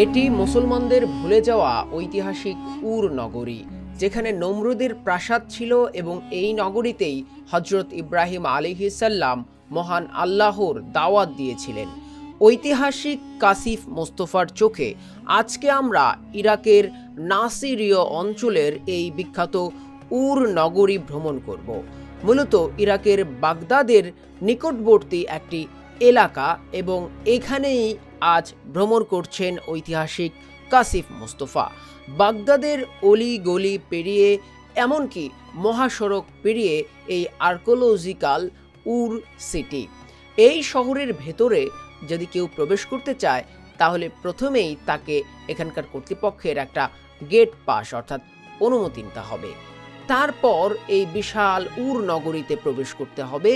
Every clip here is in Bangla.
এটি মুসলমানদের ভুলে যাওয়া ঐতিহাসিক উর নগরী, যেখানে নমরুদের প্রাসাদ ছিল এবং এই নগরীতেই হজরত ইব্রাহিম আলিহিসাল্লাম মহান আল্লাহর দাওয়াত দিয়েছিলেন। ঐতিহাসিক কাসিফ মোস্তফার চোখে আজকে আমরা ইরাকের নাসিরীয় অঞ্চলের এই বিখ্যাত উর নগরী ভ্রমণ করব। মূলত ইরাকের বাগদাদের নিকটবর্তী একটি এলাকা এবং এখানেই আজ ভ্রমণ করছেন ঐতিহাসিক কাসিফ মোস্তফা। বাগদাদের অলি গলি পেরিয়ে, এমনকি মহাসড়ক পেরিয়ে এই আর্কোলজিক্যাল উর সিটি। এই শহরের ভেতরে যদি কেউ প্রবেশ করতে চায়, তাহলে প্রথমেই তাকে এখানকার কর্তৃপক্ষের একটা গেট পাস, অর্থাৎ অনুমতি নিতে হবে। তারপর এই বিশাল উর নগরীতে প্রবেশ করতে হবে।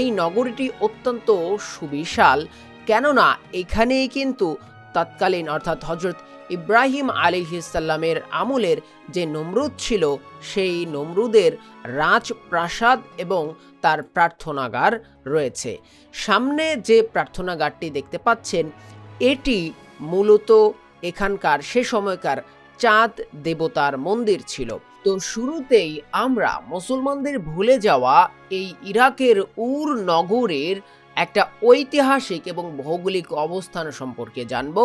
এই নগরীটি অত্যন্ত সুবিশাল কেননা এখানেই কিন্তু তৎকালীন অর্থাৎ হজরত ইব্রাহিম আলিহিসাল্লামের আমলের যে নমরুদ ছিল, সেই নমরুদের রাজপ্রাসাদ এবং তার প্রার্থনাগার রয়েছে। সামনে যে প্রার্থনাগারটি দেখতে পাচ্ছেন, এটি মূলত এখানকার সে সময়কার চাঁদ দেবতার মন্দির ছিল। তো শুরুতেই আমরা মুসলমানদের ভুলে যাওয়া এই ইরাকের উর নগরের একটা ঐতিহাসিক এবং ভৌগোলিক অবস্থান সম্পর্কে জানব।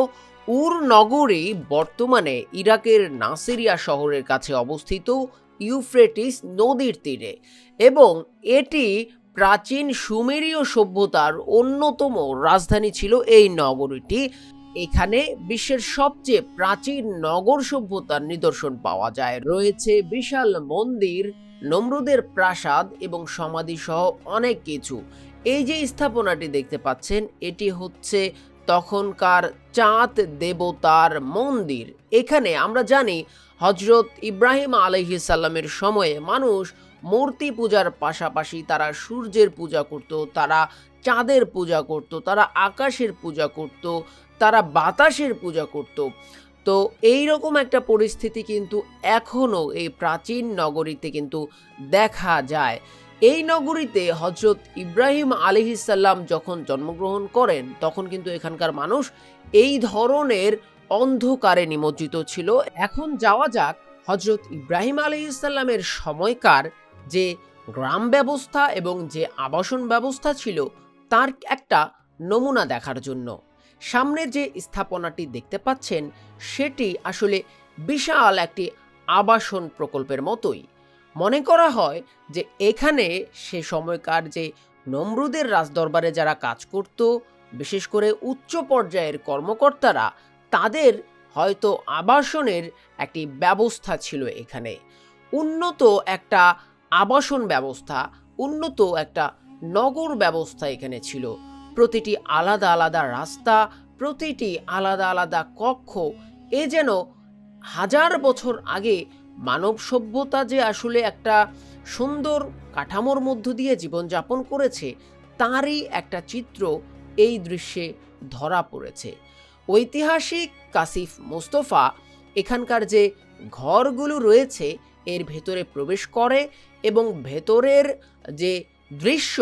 উর নগরী বর্তমানে ইরাকের নাসিরিয়া শহরের কাছে অবস্থিত ইউফ্রেটিস নদীর তীরে এবং এটি প্রাচীন সুমেরীয় সভ্যতার অন্যতম রাজধানী ছিল এই নগরীটি। এখানে বিশ্বের সবচেয়ে প্রাচীন নগর সভ্যতার নিদর্শন পাওয়া যায়। রয়েছে বিশাল মন্দির, নমরুদের প্রাসাদ এবং সমাধি সহ অনেক কিছু। এই যে স্থাপনাটি দেখতে পাচ্ছেন, এটি হচ্ছে তখনকার চাঁদ দেবতার মন্দির। এখানে আমরা জানি হজরত ইব্রাহিম আলহিসাল্লামের সময়ে মানুষ মূর্তি পূজার পাশাপাশি তারা সূর্যের পূজা করত, তারা চাঁদের পূজা করত, তারা আকাশের পূজা করত, তারা বাতাসের পূজা করত। তো এই রকম একটা পরিস্থিতি কিন্তু এখনও এই প্রাচীন নগরীতে কিন্তু দেখা যায়। এই নগরীতে হজরত ইব্রাহিম আলিহিসাল্লাম যখন জন্মগ্রহণ করেন, তখন কিন্তু এখানকার মানুষ এই ধরনের অন্ধকারে নিমজ্জিত ছিল। এখন যাওয়া যাক হজরত ইব্রাহিম আলিহিসাল্লামের সময়কার যে গ্রাম ব্যবস্থা এবং যে আবাসন ব্যবস্থা ছিল, তার একটা নমুনা দেখার জন্য। সামনে যে স্থাপনাটি দেখতে পাচ্ছেন, সেটি আসলে বিশাল একটি আবাসন প্রকল্পের মতোই। মনে করা হয় যে এখানে সে সময়কার যে নমরুদের রাজদরবারে যারা কাজ করত, বিশেষ করে উচ্চ পর্যায়ের কর্মকর্তারা, তাদের হয়তো আবাসনের একটি ব্যবস্থা ছিল এখানে। উন্নত একটা আবাসন ব্যবস্থা, উন্নত একটা নগর ব্যবস্থা এখানে ছিল। প্রতিটি আলাদা আলাদা রাস্তা, প্রতিটি আলাদা আলাদা কক্ষ, এ যেন হাজার বছর আগে মানব সভ্যতা যে আসলে একটা সুন্দর কাঠামোর মধ্য দিয়ে জীবনযাপন করেছে, তারই একটা চিত্র এই দৃশ্যে ধরা পড়েছে। ঐতিহাসিক কাসিফ মোস্তফা এখানকার যে ঘরগুলো রয়েছে, এর ভেতরে প্রবেশ করে এবং ভেতরের যে দৃশ্য,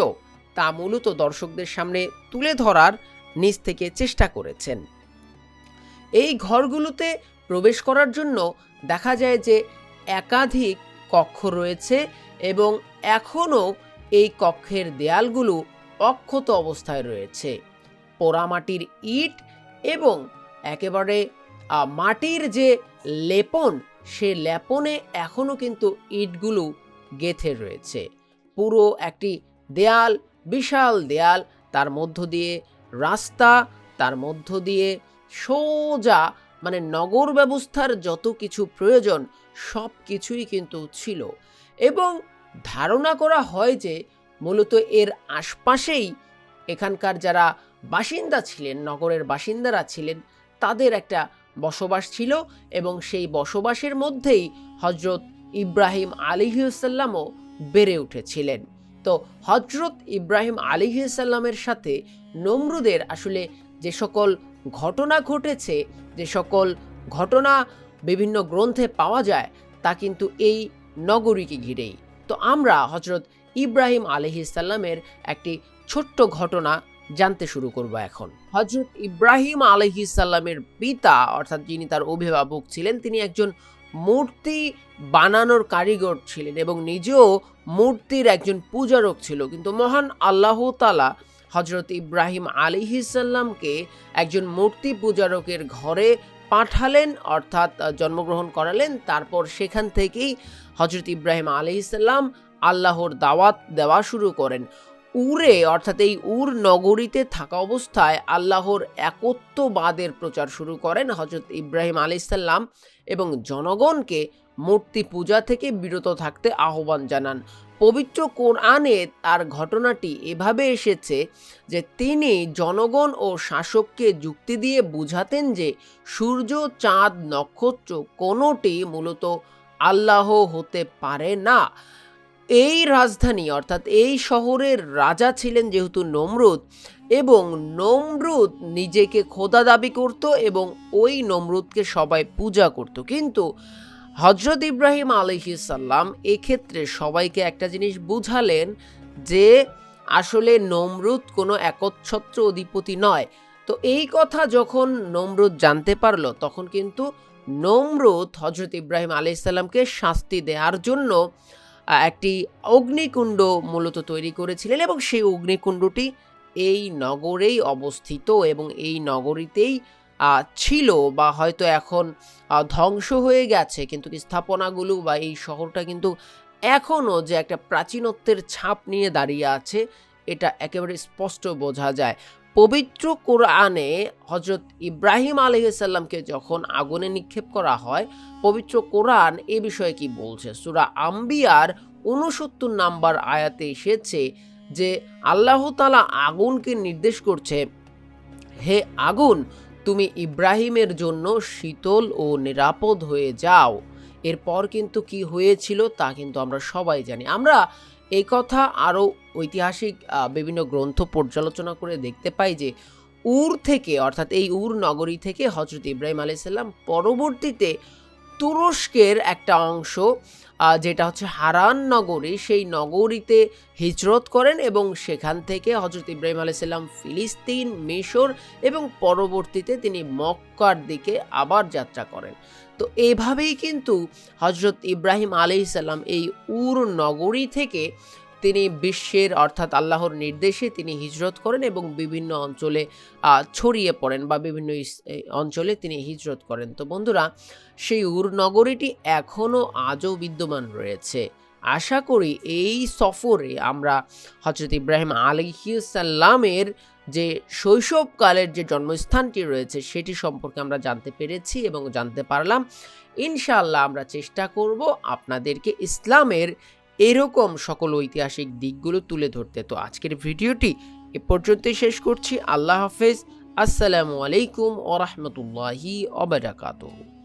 তা মূলত দর্শকদের সামনে তুলে ধরার নিজ থেকে চেষ্টা করেছেন। এই ঘরগুলোতে প্রবেশ করার জন্য দেখা যায় যে একাধিক কক্ষ রয়েছে এবং এখনও এই কক্ষের দেয়ালগুলো অক্ষত অবস্থায় রয়েছে। পোড়ামাটির ইট এবং একেবারে মাটির যে লেপন, সে লেপনে এখনও কিন্তু ইটগুলো গেথে রয়েছে। পুরো একটি দেয়াল, বিশাল দেয়াল, তার মধ্য দিয়ে রাস্তা, তার মধ্য দিয়ে সোজা মানে নগর ব্যবস্থার যত কিছু প্রয়োজন, সব কিছুই কিন্তু ছিল। এবং ধারণা করা হয় যে, মূলত এর আশপাশেই এখানকার যারা বাসিন্দা ছিলেন, নগরের বাসিন্দারা ছিলেন, তাদের একটা বসবাস ছিল এবং সেই বসবাসের মধ্যেই হজরত ইব্রাহিম আলিহাসাল্লামও বেড়ে উঠেছিলেন। তো হজরত ইব্রাহিম আলিহাসাল্লামের সাথে নমরুদের আসলে যে সকল ঘটনা ঘটেছে যে সকল ঘটনা বিভিন্ন গ্রন্থে পাওয়া যায়, তা কিন্তু এই নগরীকে ঘিরেই। তো আমরা হজরত ইব্রাহিম আলহিসাল্লামের একটি ছোট্ট ঘটনা জানতে শুরু করব এখন। হজরত ইব্রাহিম আলহিসাল্লামের পিতা, অর্থাৎ যিনি তার অভিভাবক ছিলেন, তিনি একজন মূর্তি বানানোর কারিগর ছিলেন এবং নিজেও মূর্তির একজন পূজারক ছিল। কিন্তু মহান আল্লাহ তালা হজরত ইব্রাহিম আলিহিসাল্লামকে একজন মূর্তি পূজারকের ঘরে পাঠালেন, অর্থাৎ জন্মগ্রহণ করালেন। তারপর সেখান থেকেই হজরত ইব্রাহিম আলিহিসাল্লাম আল্লাহর দাওয়াত দেওয়া শুরু করেন। উরে, অর্থাৎ এই উর নগরীতে থাকা অবস্থায় আল্লাহর একত্ববাদের প্রচার শুরু করেন হজরত ইব্রাহিম আলাইসাল্লাম এবং জনগণকে মূর্তি পূজা থেকে বিরত থাকতে আহ্বান জানান। পবিত্র কোরআনে তার ঘটনাটি এভাবে এসেছে যে তিনি জনগণ ও শাসককে যুক্তি দিয়ে বুঝাতেন যে সূর্য, চাঁদ, নক্ষত্র কোনোটি মূলত আল্লাহ হতে পারে না। এই রাজধানী অর্থাৎ এই শহরের রাজা ছিলেন যেহেতু নমরুদ এবং নমরুদ নিজেকে খোদা দাবি করত এবং ওই নমরুদকে সবাই পূজা করত। কিন্তু হজরত ইব্রাহিম আলহিসাল্লাম এক্ষেত্রে সবাইকে একটা জিনিস বুঝালেন যে আসলে নমরুদ কোনো একচ্ছত্র অধিপতি নয়। তো এই কথা যখন নমরুদ জানতে পারল, তখন কিন্তু নমরুদ হজরত ইব্রাহিম আলাইসাল্লামকে শাস্তি দেওয়ার জন্য একটি অগ্নিকুণ্ড মূলত তৈরি করেছিলেন এবং সেই অগ্নিকুণ্ডটি এই নগরেই অবস্থিত এবং এই নগরীতেই ছিল বা হয়তো এখন ধ্বংস হয়ে গেছে, কিন্তু স্থাপনাগুলো বা এই শহরটা কিন্তু এখনও যে একটা প্রাচীনত্বের ছাপ নিয়ে দাঁড়িয়ে আছে, এটা একেবারে স্পষ্ট বোঝা যায়। পবিত্র কোরআনে হজরত ইব্রাহিম আলহিসাল্লামকে যখন আগুনে নিক্ষেপ করা হয়, পবিত্র কোরআন এ বিষয়ে কি বলছে? সুরা আম্বিয়ার উনসত্তর নাম্বার আয়াতে এসেছে যে, আল্লাহ তালা আগুনকে নির্দেশ করছে, হে আগুন তুমি ইব্রাহিমের জন্য শীতল ও নিরাপদ হয়ে যাও। এরপর কিন্তু কি হয়েছিল তা কিন্তু আমরা সবাই জানি। আমরা এই কথা আরও ঐতিহাসিক বিভিন্ন গ্রন্থ পর্যালোচনা করে দেখতে পাই যে উর থেকে, অর্থাৎ এই উর নগরী থেকে হজরত ইব্রাহিম আলাইসাল্লাম পরবর্তীতে তুরস্কের একটা অংশ যেটা হচ্ছে হারান নগরী, সেই নগরীতে হিজরত করেন এবং সেখান থেকে হজরত ইব্রাহিম আলাইসাল্লাম ফিলিস্তিন, মিশর এবং পরবর্তীতে তিনি মক্কার দিকে আবার যাত্রা করেন। তো এভাবেই কিন্তু হজরত ইব্রাহিম আলাইসাল্লাম এই উর নগরী থেকে তিনি বিশ্বের, অর্থাৎ আল্লাহর নির্দেশে তিনি হিজরত করেন এবং বিভিন্ন অঞ্চলে ছড়িয়ে পড়েন বা বিভিন্ন অঞ্চলে তিনি হিজরত করেন। তো বন্ধুরা, সেই উর নগরীটি এখনও আজও বিদ্যমান রয়েছে। আশা করি এই সফরে আমরা হজরত ইব্রাহিম আলিহিসাল্লামের যে শৈশবকালের যে জন্মস্থানটি রয়েছে, সেটি সম্পর্কে আমরা জানতে পেরেছি এবং জানতে পারলাম। ইনশাআল্লাহ আমরা চেষ্টা করব আপনাদেরকে ইসলামের এরকম সকল ঐতিহাসিক দিকগুলো তুলে ধরতে। তো আজকের ভিডিওটি এ পর্যন্তই শেষ করছি। আল্লাহ হাফেজ। আসসালামু আলাইকুম ওরহমতুল্লাহি অবরাকাতুহু